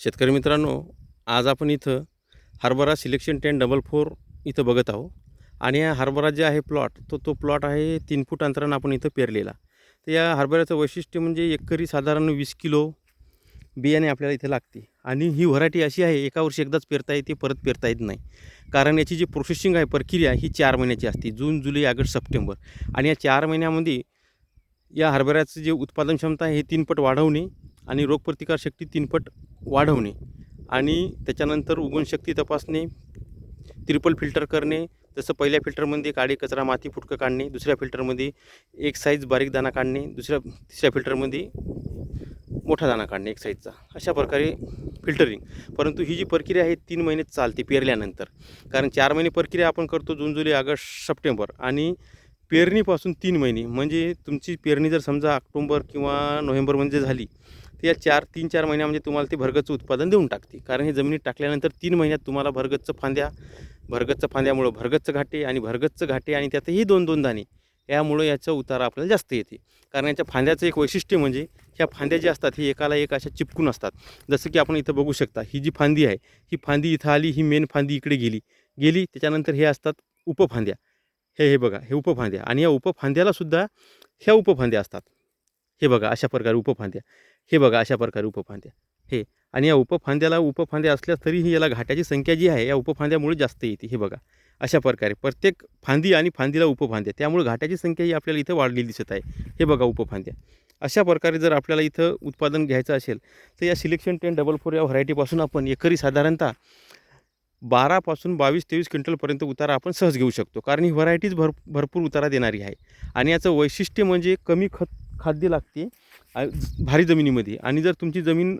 शेतकरी मित्रांनो आज आपण इथं हरभरा सिलेक्शन टेन डबल फोर इथं बघत आहो आणि हा हरभरा जे आहे प्लॉट तो तो प्लॉट आहे तीन फूट अंतरानं आपण इथं पेरलेला. तर या हरभऱ्याचं वैशिष्ट्य म्हणजे एकरी साधारण वीस किलो बियाणे आपल्याला इथे लागते. आणि ही व्हरायटी अशी आहे एका वर्षी एकदाच पेरता येते परत पेरता येत नाही. कारण याची जी प्रोसेसिंग आहे प्रक्रिया ही चार महिन्याची असते जून जुलै ऑगस्ट सप्टेंबर. आणि या चार महिन्यामध्ये या हरभऱ्याचं जे उत्पादन क्षमता आहे हे तीनपट वाढवणे आणि रोगप्रतिकारशक्ती तीनपट वाढवणे आणि त्याच्यानंतर उगवणशक्ती तपासणे त्रिपल फिल्टर करणे जसं पहिल्या फिल्टरमध्ये काळी कचरा माती फुटकं काढणे दुसऱ्या फिल्टरमध्ये एक साईज बारीक दाणा काढणे दुसऱ्या तिसऱ्या फिल्टरमध्ये मोठा दाणा काढणे एक साईजचा अशा प्रकारे फिल्टरिंग परंतु ही जी प्रक्रिया आहे तीन महिने चालते पेरल्यानंतर. कारण चार महिने प्रक्रिया आपण करतो जून जुलै ऑगस्ट सप्टेंबर आणि पेरणीपासून तीन महिने. म्हणजे तुमची पेरणी जर समजा ऑक्टोंबर किंवा नोव्हेंबरमध्ये झाली तर या चार तीन चार महिन्यामध्ये म्हणजे तुम्हाला ते भरगतचं उत्पादन देऊन टाकते. कारण हे जमिनीत टाकल्यानंतर तीन महिन्यात तुम्हाला भरगतचं फांद्या भरगतचं फांद्यामुळं भरगतचं घाटे आणि भरगतचं घाटे आणि त्यातही दोन दोन दाणे यामुळं याचा उतारा आपल्याला जास्त येते. कारण याच्या फांद्याचं एक वैशिष्ट्य म्हणजे ह्या फांद्या ज्या असतात हे एकाला एक अशा चिपकून असतात. जसं की आपण इथं बघू शकता ही जी फांदी आहे ही फांदी इथं आली ही मेन फांदी इकडे गेली. गेली त्याच्यानंतर हे असतात उपफांद्या. हे हे बघा हे उपफांद्या. आणि या उपफांद्यालासुद्धा ह्या उपफांद्या असतात. हे बघा अशा प्रकारे उपफांद्या हे बघा अशा प्रकारे उपफांद्या हे. आणि या उपफांद्याला उपफांद्या असल्यास तरीही याला घाट्याची संख्या जी आहे या उपफांद्यामुळे जास्त येते. हे बघा. अशा प्रकारे प्रत्येक फांदी आणि फांदीला उपफांद्या त्यामुळे घाट्याची संख्या ही आपल्याला इथं वाढलेली दिसत आहे. हे बघा उपफांद्या अशा प्रकारे जर आपल्याला इथं उत्पादन घ्यायचं असेल तर या सिलेक्शन टेन डबल फोर या व्हरायटीपासून आपण एकरी साधारणतः बारापासून बावीस तेवीस क्विंटलपर्यंत उतारा आपण सहज घेऊ शकतो. कारण ही व्हरायटीज भर भरपूर उतारा देणारी आहे. आणि याचं वैशिष्ट्य म्हणजे कमी खत खाद्य लागते भारी जमिनीमध्ये. आणि जर तुमची जमीन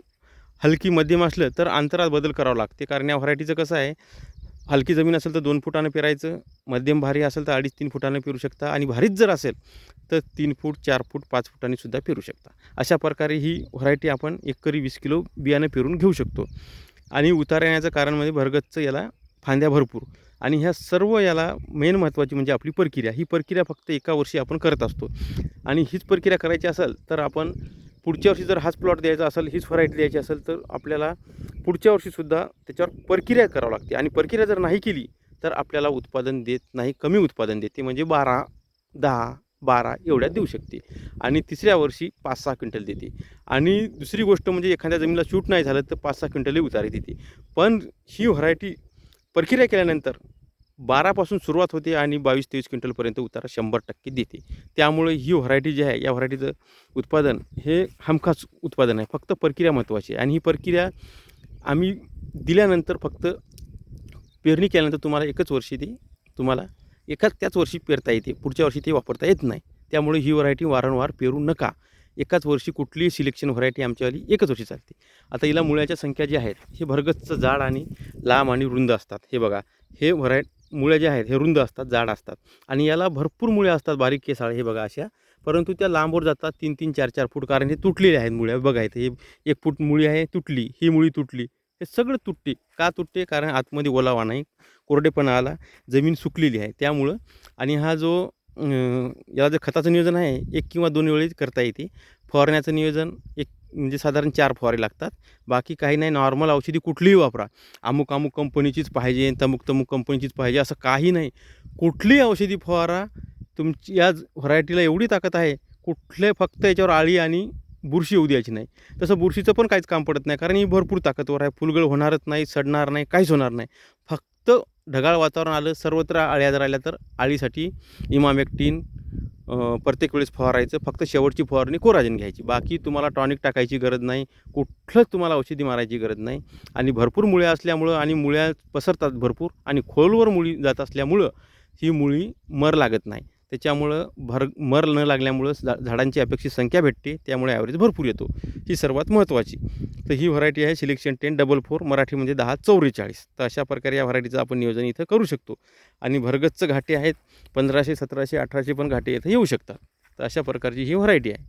हलकी मध्यम असलं तर अंतरात बदल करावा लागते. कारण या व्हरायटीचं कसं आहे हलकी जमीन असेल तर दोन फुटानं पेरायचं मध्यम भारी असेल तर अडीच तीन फुटानं पेरू शकता. आणि भारीच जर असेल तर तीन फूट चार फूट पाच फुटांनी सुद्धा पेरू शकता. अशा प्रकारे ही व्हरायटी आपण एकरी वीस किलो बियाणं पेरून घेऊ शकतो. आणि उतार येण्याचं कारण म्हणजे भरगतचं याला फांद्या भरपूर. आणि ह्या सर्व याला मेन महत्त्वाची म्हणजे आपली प्रक्रिया ही प्रक्रिया फक्त एका वर्षी आपण करत असतो. आणि हीच प्रक्रिया करायची असेल तर आपण पुढच्या वर्षी जर हाच प्लॉट द्यायचा असेल हीच व्हरायटी द्यायची असेल तर आपल्याला पुढच्या वर्षीसुद्धा त्याच्यावर प्रक्रिया करावं लागते. आणि प्रक्रिया जर नाही केली तर आपल्याला उत्पादन देत नाही कमी उत्पादन देते म्हणजे बारा दहा बारा एवढ्यात देऊ शकते. आणि तिसऱ्या वर्षी पाच सहा क्विंटल देते. आणि दुसरी गोष्ट म्हणजे एखाद्या जमिनीला शूट नाही झालं तर पाच सहा क्विंटलही उतारी देते. पण ही व्हरायटी प्रक्रिया केल्यानंतर बारापासून सुरुवात होते आणि बावीस तेवीस क्विंटलपर्यंत उतारा शंभर टक्के देते. त्यामुळे ही व्हरायटी जी आहे या व्हरायटीचं उत्पादन हे हमखास उत्पादन आहे. फक्त प्रक्रिया महत्त्वाची आहे. आणि ही प्रक्रिया आम्ही दिल्यानंतर फक्त पेरणी केल्यानंतर तुम्हाला एकच वर्षी ती तुम्हाला एकाच त्याच वर्षी पेरता येते. पुढच्या वर्षी ते वापरता येत नाही. त्यामुळे ही व्हरायटी वारंवार पेरू नका. एकाच वर्षी कुठलीही सिलेक्शन व्हरायटी आमच्यावाली एकच वर्षी चालते. आता हिला मुळ्याच्या संख्या ज्या आहेत हे भरगच्च जाड आणि लांब आणि रुंद असतात. हे बघा हे व्हराय मुळ्या ज्या आहेत हे रुंद असतात जाड असतात. आणि याला भरपूर मुळ्या असतात बारीक केसाळ हे बघा अशा. परंतु त्या लांबवर जातात तीन तीन चार चार फूट कारण हे तुटलेले आहेत मुळ्या. बघा इथे हे एक फूट मुळी आहे तुटली. ही मुळी तुटली. हे सगळं तुटते. का तुटते? कारण आतमध्ये ओलावा नाही. कोरडेपणा आला. जमीन सुकलेली आहे. त्यामुळं आणि हा जो याला जे खताचं नियोजन आहे एक किंवा दोन वेळी करता येते. फवारण्याचं नियोजन एक म्हणजे साधारण चार फवारे लागतात. बाकी काही नाही नॉर्मल औषधी कुठलीही वापरा. अमुक अमुक कंपनीचीच पाहिजे तमुक तमुक कंपनीचीच पाहिजे असं काही नाही. कुठलीही औषधी फवारा तुमची या व्हरायटीला एवढी ताकद आहे कुठले फक्त याच्यावर आळी आणि बुरशी येऊ द्यायची नाही. तसं बुरशीचं पण काहीच काम पडत नाही कारण ही भरपूर ताकदवर आहे. फुलगळ होणारच नाही सडणार नाही काहीच होणार नाही. फक्त ढगाळ वातावरण आलं सर्वत्र आळ्या जर आल्या तर आळीसाठी इमामेक्टीन प्रत्येक वेळेस फवारायचं. फक्त शेवटची फवारणी कोराजन घ्यायची. बाकी तुम्हाला टॉनिक टाकायची गरज नाही. कुठलंच तुम्हाला औषधी मारायची गरज नाही. आणि भरपूर मुळ्या असल्यामुळं आणि मुळ्या पसरतात भरपूर आणि खोलवर मुळी जात असल्यामुळं ही मुळी मर लागत नाही. त्याच्यामुळं भर मर न लागल्यामुळं झा झाडांची अपेक्षित संख्या भेटते त्यामुळे ॲव्हरेज भरपूर येतो. ही सर्वात महत्त्वाची तर ही व्हरायटी आहे सिलेक्शन टेन डबल फोर मराठीमध्ये दहा चौवेचाळीस. तर अशा प्रकारे या व्हरायटीचं आपण नियोजन इथं करू शकतो. आणि भरगच्च घाटे आहेत पंधराशे सतराशे अठराशे पण घाटे इथं येऊ शकतात. तर अशा प्रकारची ही व्हरायटी आहे.